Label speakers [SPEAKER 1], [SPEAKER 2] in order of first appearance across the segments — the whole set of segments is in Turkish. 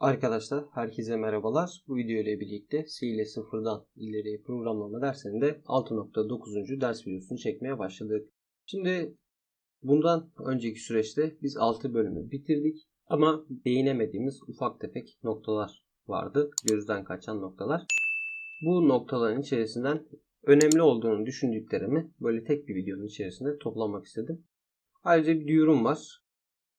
[SPEAKER 1] Arkadaşlar herkese merhabalar. Bu video ile birlikte C ile sıfırdan ileriye programlama dersinde 6.9. ders videosunu çekmeye başladık. Şimdi bundan önceki süreçte biz 6 bölümü bitirdik ama değinemediğimiz ufak tefek noktalar vardı. Gözden kaçan noktalar. Bu noktaların içerisinden önemli olduğunu düşündüklerimi böyle tek bir videonun içerisinde toplamak istedim. Ayrıca bir duyurum var.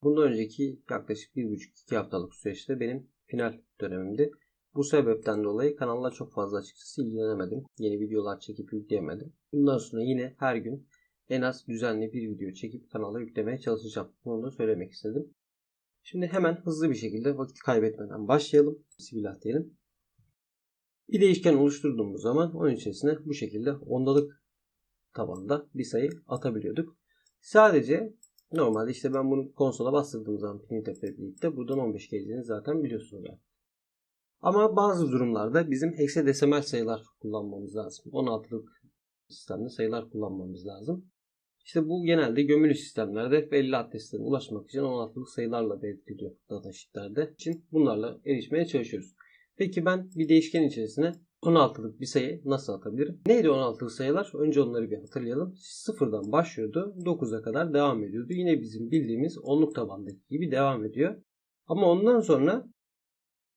[SPEAKER 1] Bundan önceki yaklaşık 1,5-2 haftalık süreçte benim final dönemimdi. Bu sebepten dolayı kanalla çok fazla açıkçası ilgilenemedim. Yeni videolar çekip yükleyemedim. Bundan sonra yine her gün en az düzenli bir video çekip kanala yüklemeye çalışacağım. Bunu da söylemek istedim. Şimdi hemen hızlı bir şekilde vakit kaybetmeden başlayalım. Bismillah diyelim. Bir değişken oluşturduğumuz zaman onun içerisine bu şekilde ondalık tabanda bir sayı atabiliyorduk. Sadece Normalde işte ben bunu konsola bastırdığım zaman printf ile birlikte buradan 15 geleceğini zaten biliyorsunuz yani. Ama bazı durumlarda bizim heksadesimal sayılar kullanmamız lazım. 16'lık sistemde sayılar kullanmamız lazım. İşte bu genelde gömülü sistemlerde belli adreslerine ulaşmak için 16'lık sayılarla belirtiliyor datasheetlerde. için bunlarla erişmeye çalışıyoruz. Peki ben bir değişken içerisine 16'lık bir sayı nasıl atabilirim? Neydi 16'lık sayılar? Önce onları bir hatırlayalım. Sıfırdan başlıyordu. 9'a kadar devam ediyordu. Yine bizim bildiğimiz onluk tabandaki gibi devam ediyor. Ama ondan sonra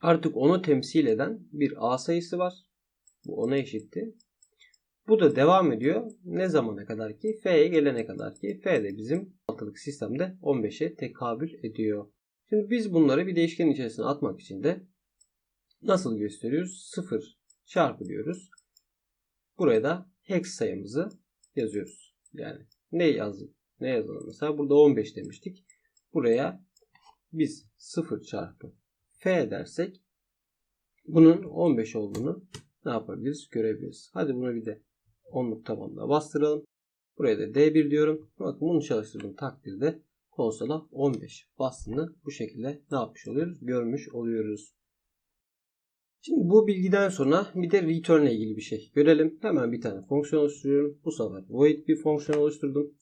[SPEAKER 1] artık onu temsil eden bir A sayısı var. Bu ona eşitti. Bu da devam ediyor. Ne zamana kadar ki? F'ye gelene kadar ki. F de bizim altılık sistemde 15'e tekabül ediyor. Şimdi biz bunları bir değişken içerisine atmak için de nasıl gösteriyoruz? 0 çarpı diyoruz. Buraya da hex sayımızı yazıyoruz. Yani ne yazdık? Ne yazalım? Mesela burada 15 demiştik. Buraya biz 0 çarpı f dersek bunun 15 olduğunu ne yapabiliriz? Görebiliriz. Hadi bunu bir de onluk tabanına bastıralım. Buraya da D1 diyorum. Bakın bunu çalıştırdığım takdirde konsola 15 bastığını bu şekilde ne yapmış oluyoruz? Görmüş oluyoruz. Şimdi bu bilgiden sonra bir de return ile ilgili bir şey görelim. Hemen bir tane fonksiyon oluşturuyorum. Bu sefer void bir fonksiyon oluşturdum.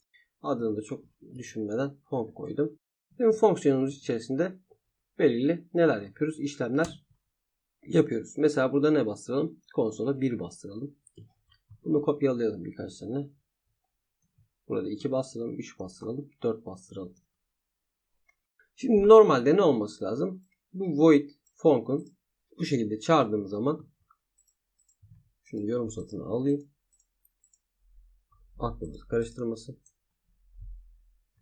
[SPEAKER 1] Adını da çok düşünmeden fonk koydum. Şimdi fonksiyonumuz içerisinde belirli neler yapıyoruz? İşlemler yapıyoruz. Mesela burada ne bastıralım? Konsola 1 bastıralım. Bunu kopyalayalım birkaç tane. Burada 2 bastıralım, 3 bastıralım, 4 bastıralım. Şimdi normalde ne olması lazım? Bu void funk'un bu şekilde çağırdığım zaman şunu yorum satını alayım. Aklımızı karıştırması.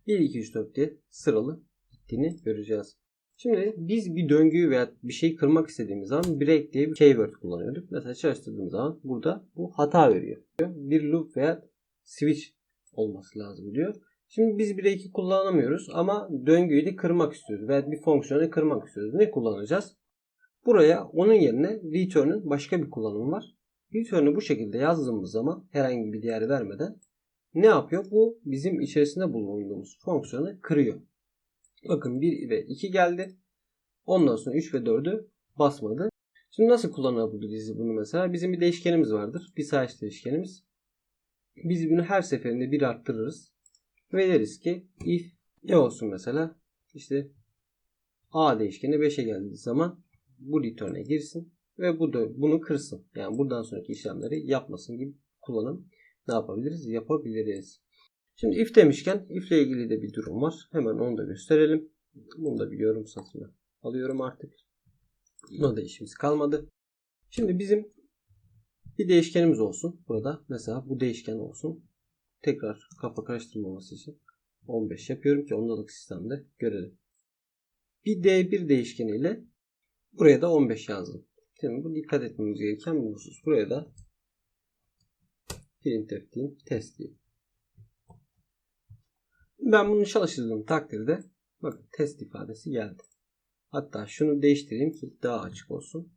[SPEAKER 1] 1, 2, 3, 4 diye sıralı gittiğini göreceğiz. Şimdi biz bir döngüyü veya bir şeyi kırmak istediğimiz zaman break diye bir keyword kullanıyorduk. Mesela çalıştırdığımız zaman burada bu hata veriyor. Bir loop veya switch olması lazım diyor. Şimdi biz break'i kullanamıyoruz ama döngüyü de kırmak istiyoruz veya bir fonksiyonu kırmak istiyoruz. Ne kullanacağız? Buraya onun yerine return'ün başka bir kullanımı var. Return'ü bu şekilde yazdığımız zaman herhangi bir değer vermeden ne yapıyor? Bu bizim içerisinde bulunduğumuz fonksiyonu kırıyor. Bakın 1 ve 2 geldi. Ondan sonra 3 ve 4'ü basmadı. Şimdi nasıl kullanabiliriz bunu mesela? Bizim bir değişkenimiz vardır. Bir size değişkenimiz. Biz bunu her seferinde bir arttırırız. Ve deriz ki if ne olsun mesela? İşte a değişkeni 5'e geldiği zaman bu return'e girsin ve bu da bunu kırsın. Yani buradan sonraki işlemleri yapmasın gibi kullanım ne yapabiliriz? Yapabiliriz. Şimdi if demişken if ile ilgili de bir durum var. Hemen onu da gösterelim. Bunu da bir yorum satına alıyorum artık. Buna da işimiz kalmadı. Şimdi bizim bir değişkenimiz olsun. Burada mesela bu değişken olsun. Tekrar kafa karıştırmaması için 15 yapıyorum ki ondalık sistemde görelim. Bir D1 değişkeniyle Buraya da 15 yazdım. Şimdi bu dikkat etmemiz gereken bir husus. Buraya da printf diyeyim, test diyeyim. Ben bunu çalıştırdığım takdirde bakın test ifadesi geldi. Hatta şunu değiştireyim ki daha açık olsun.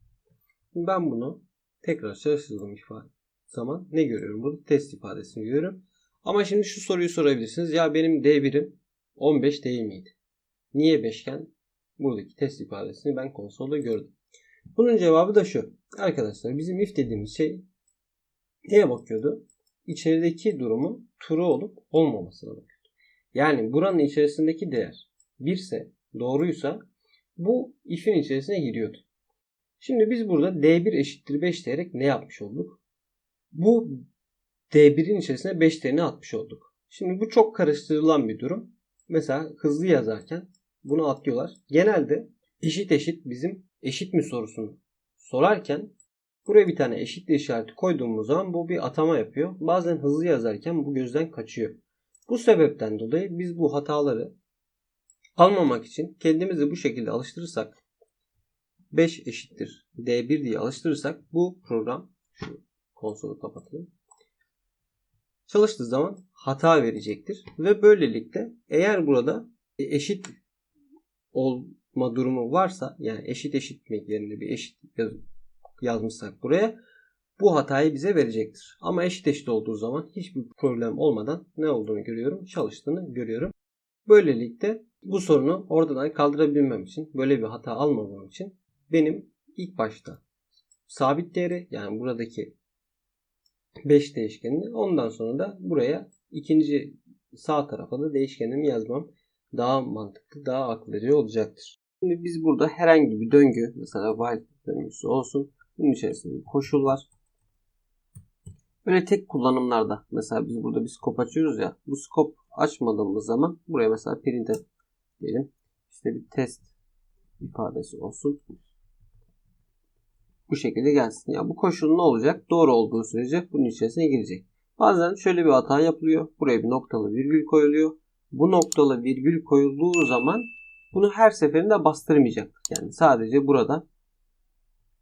[SPEAKER 1] Ben bunu tekrar çalıştırdığım ifade zaman ne görüyorum? Burada test ifadesini görüyorum. Ama şimdi şu soruyu sorabilirsiniz. Ya benim D1'im 15 değil miydi? Niye 5 buradaki test ifadesini ben konsolda gördüm. Bunun cevabı da şu. Arkadaşlar bizim if dediğimiz şey neye bakıyordu? İçerideki durumun true olup olmamasına bakıyordu. Yani buranın içerisindeki değer 1 ise doğruysa bu if'in içerisine giriyordu. Şimdi biz burada D1 eşittir 5 diyerek ne yapmış olduk? Bu D1'in içerisine 5 değerini atmış olduk. Şimdi bu çok karıştırılan bir durum. Mesela hızlı yazarken bunu atlıyorlar. Genelde eşit eşit bizim eşit mi sorusunu sorarken buraya bir tane eşitli işareti koyduğumuz zaman bu bir atama yapıyor. Bazen hızlı yazarken bu gözden kaçıyor. Bu sebepten dolayı biz bu hataları almamak için kendimizi bu şekilde alıştırırsak 5 eşittir D1 diye alıştırırsak bu program şu konsolu kapatayım. Çalıştığı zaman hata verecektir. Ve böylelikle eğer burada eşit olma durumu varsa yani eşit eşitmek yerine bir eşit yaz, yazmışsak buraya bu hatayı bize verecektir. Ama eşit eşit olduğu zaman hiçbir problem olmadan ne olduğunu görüyorum, çalıştığını görüyorum. Böylelikle bu sorunu oradan kaldırabilmem için, böyle bir hata almamam için benim ilk başta sabit değeri yani buradaki 5 değişkenini ondan sonra da buraya ikinci sağ tarafa da değişkenimi yazmam daha mantıklı, daha akıllıca olacaktır. Şimdi biz burada herhangi bir döngü mesela while döngüsü olsun. Bunun içerisinde bir koşul var. Böyle tek kullanımlarda mesela biz burada bir scope açıyoruz ya. Bu scope açmadığımız zaman buraya mesela printf diyelim. İşte bir test ifadesi olsun. Bu şekilde gelsin. Ya bu koşul ne olacak? Doğru olduğu sürece bunun içerisine girecek. Bazen şöyle bir hata yapılıyor. Buraya bir noktalı virgül koyuluyor. Bu noktalı virgül koyulduğu zaman bunu her seferinde bastırmayacak. Yani sadece burada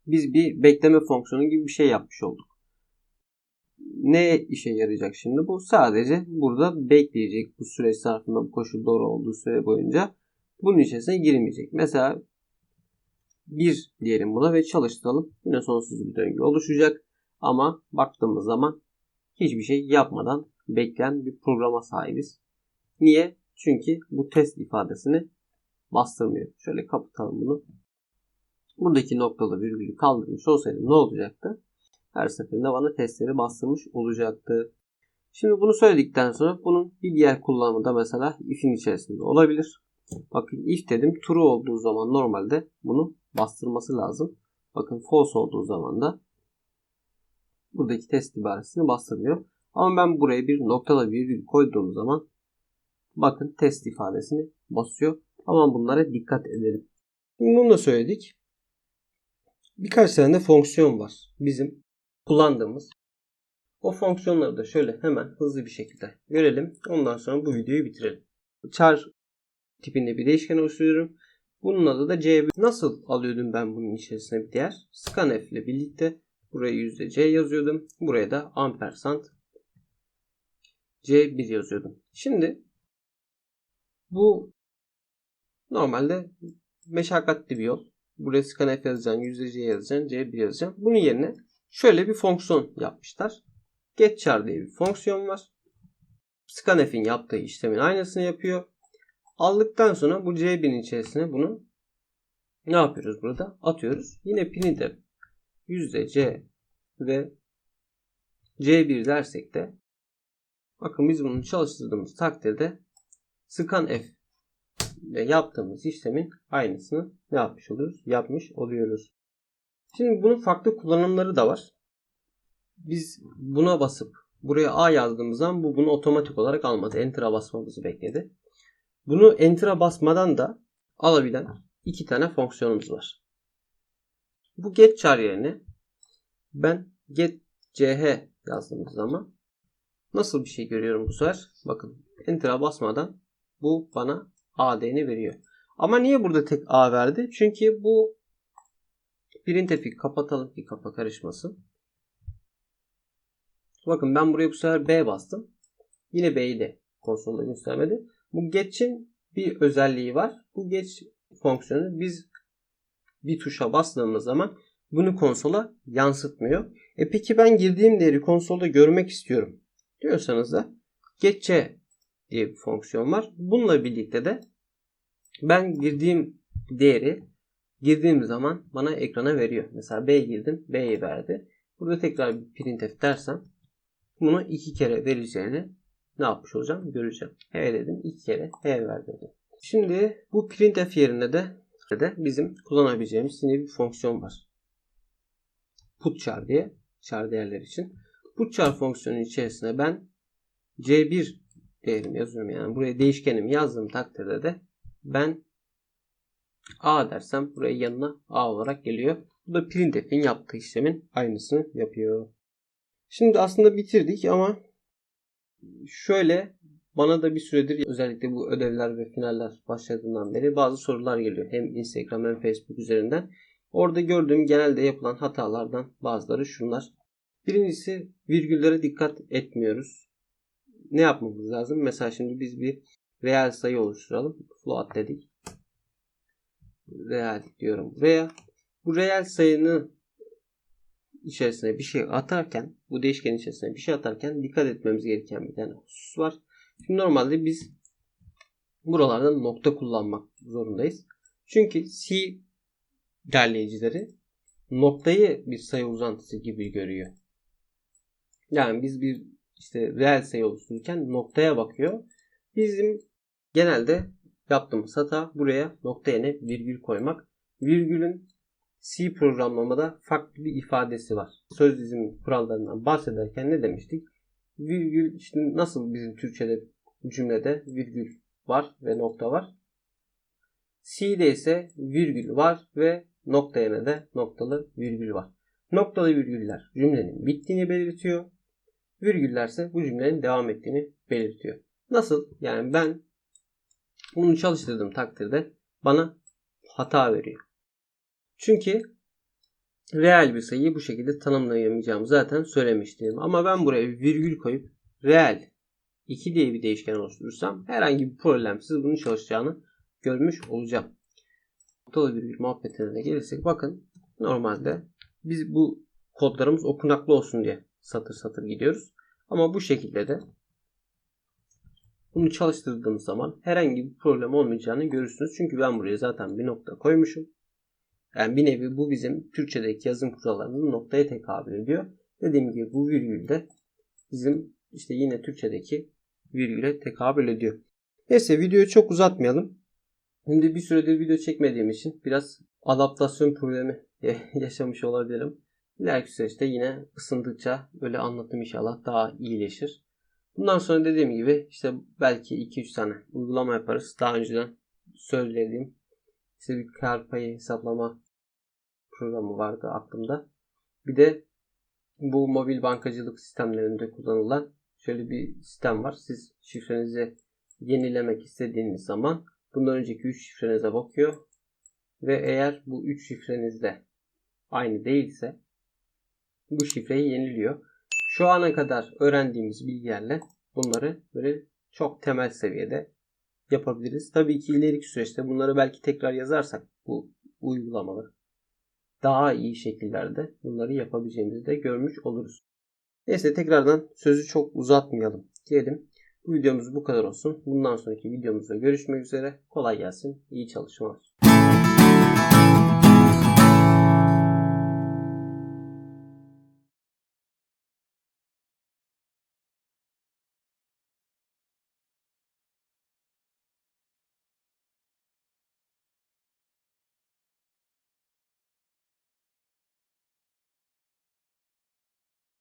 [SPEAKER 1] biz bir bekleme fonksiyonu gibi bir şey yapmış olduk. Ne işe yarayacak şimdi? Bu sadece burada bekleyecek bu süreç zarfında bu koşul doğru olduğu süre boyunca bunun içerisine girmeyecek. Mesela 1 diyelim buna ve çalıştıralım. Yine sonsuz bir döngü oluşacak. Ama baktığımız zaman hiçbir şey yapmadan bekleyen bir programa sahibiz. Niye? Çünkü bu test ifadesini bastırmıyor. Şöyle kapatalım bunu. Buradaki noktalı virgülü kaldırmış olsaydım ne olacaktı? Her seferinde bana testleri bastırmış olacaktı. Şimdi bunu söyledikten sonra bunun bir diğer kullanımı da mesela if'in içerisinde olabilir. Bakın if dedim true olduğu zaman normalde bunu bastırması lazım. Bakın false olduğu zaman da buradaki test ibaresini bastırmıyor. Ama ben buraya bir noktalı virgül koyduğum zaman bakın test ifadesini basıyor. Ama bunlara dikkat edelim. Şimdi bunu da söyledik. Birkaç tane de fonksiyon var. Bizim kullandığımız. O fonksiyonları da şöyle hemen hızlı bir şekilde görelim. Ondan sonra bu videoyu bitirelim. Char tipinde bir değişken oluşturuyorum. Bunun adı da C1. Nasıl alıyordum ben bunun içerisine bir değer? Scanf ile birlikte buraya %C yazıyordum. Buraya da ampersand C1 yazıyordum. Şimdi bu normalde meşakkatli bir yol. Buraya scanf yazacaksın, %C yazacaksın, C1 yazacaksın. Bunun yerine şöyle bir fonksiyon yapmışlar. Getchar diye bir fonksiyon var. Scanf'in yaptığı işlemin aynısını yapıyor. Aldıktan sonra bu C1'in içerisine bunu ne yapıyoruz burada? Atıyoruz. Yine printf %C ve C1 dersek de bakın biz bunu çalıştırdığımız takdirde scanf ve yaptığımız işlemin aynısını ne yapmış oluyoruz? Yapmış oluyoruz. Şimdi bunun farklı kullanımları da var. Biz buna basıp buraya A yazdığımız zaman bu bunu otomatik olarak almadı. Enter'a basmamızı bekledi. Bunu Enter'a basmadan da alabilen iki tane fonksiyonumuz var. Bu get char yerine ben get ch yazdığımız zaman nasıl bir şey görüyorum bu sefer? Bakın Enter'a basmadan bu bana AD'ni veriyor. Ama niye burada tek A verdi? Çünkü bu printf'i kapatalım ki kafa karışmasın. Bakın ben buraya bu sefer B bastım. Yine B'yi de konsolda göstermedi. Bu get'in bir özelliği var. Bu get fonksiyonu biz bir tuşa bastığımız zaman bunu konsola yansıtmıyor. E peki ben girdiğim değeri konsolda görmek istiyorum diyorsanız da getC diye bir fonksiyon var. Bununla birlikte de ben girdiğim değeri girdiğim zaman bana ekrana veriyor. Mesela B girdim, B'yi verdi. Burada tekrar bir printf dersem bunu iki kere vereceğini ne yapmış olacağım göreceğim. H dedim iki kere H ver dedim. Şimdi bu printf yerine de de bizim kullanabileceğimiz yine bir fonksiyon var. Putchar diye char değerler için. Putchar fonksiyonu içerisine ben C1 değerimi yazıyorum. Yani buraya değişkenimi yazdığım takdirde de ben A dersem buraya yanına A olarak geliyor. Bu da printf'in yaptığı işlemin aynısını yapıyor. Şimdi aslında bitirdik ama şöyle bana da bir süredir özellikle bu ödevler ve finaller başladığından beri bazı sorular geliyor. Hem Instagram hem Facebook üzerinden. Orada gördüğüm genelde yapılan hatalardan bazıları şunlar. Birincisi virgüllere dikkat etmiyoruz. Ne yapmamız lazım? Mesela şimdi biz bir reel sayı oluşturalım. Float dedik. Reel diyorum. Veya bu reel sayının içerisine bir şey atarken, bu değişken içerisine bir şey atarken dikkat etmemiz gereken bir tane husus var. Şimdi normalde biz buralardan nokta kullanmak zorundayız. Çünkü C derleyicileri noktayı bir sayı uzantısı gibi görüyor. Yani biz bir işte reel sayı oluştururken noktaya bakıyor. Bizim genelde yaptığımız hata buraya nokta yerine virgül koymak. Virgülün C programlamada farklı bir ifadesi var. Söz dizimi kurallarından bahsederken ne demiştik? Virgül işte nasıl bizim Türkçe'de cümlede virgül var ve nokta var. C'de ise virgül var ve nokta yerine de noktalı virgül var. Noktalı virgüller cümlenin bittiğini belirtiyor. Virgüller ise bu cümlenin devam ettiğini belirtiyor. Nasıl? Yani ben bunu çalıştırdığım takdirde bana hata veriyor. Çünkü reel bir sayıyı bu şekilde tanımlayamayacağımı zaten söylemiştim. Ama ben buraya virgül koyup reel 2 diye bir değişken oluşturursam herhangi bir problemsiz bunun çalışacağını görmüş olacağım. Noktalı virgül muhabbetine de gelirsek bakın normalde biz bu kodlarımız okunaklı olsun diye satır satır gidiyoruz. Ama bu şekilde de bunu çalıştırdığımız zaman herhangi bir problem olmayacağını görürsünüz. Çünkü ben buraya zaten bir nokta koymuşum. Yani bir nevi bu bizim Türkçedeki yazım kurallarının noktaya tekabül ediyor. Dediğim gibi bu virgül de bizim işte yine Türkçedeki virgüle tekabül ediyor. Neyse videoyu çok uzatmayalım. Şimdi bir süredir video çekmediğim için biraz adaptasyon problemi yaşamış olabilirim. İleriki süreçte yine ısındıkça böyle anlatım inşallah daha iyileşir. Bundan sonra dediğim gibi işte belki 2-3 tane uygulama yaparız. Daha önceden söylediğim işte bir kar payı hesaplama programı vardı aklımda. Bir de bu mobil bankacılık sistemlerinde kullanılan şöyle bir sistem var. Siz şifrenizi yenilemek istediğiniz zaman bundan önceki 3 şifrenize bakıyor. Ve eğer bu 3 şifrenizde aynı değilse bu şifreyi yeniliyor. Şu ana kadar öğrendiğimiz bilgilerle bunları böyle çok temel seviyede yapabiliriz. Tabii ki ileriki süreçte bunları belki tekrar yazarsak bu uygulamaları daha iyi şekillerde bunları yapabileceğimizi de görmüş oluruz. Neyse tekrardan sözü çok uzatmayalım diyelim. Bu videomuz bu kadar olsun. Bundan sonraki videomuzda görüşmek üzere. Kolay gelsin. İyi çalışmalar.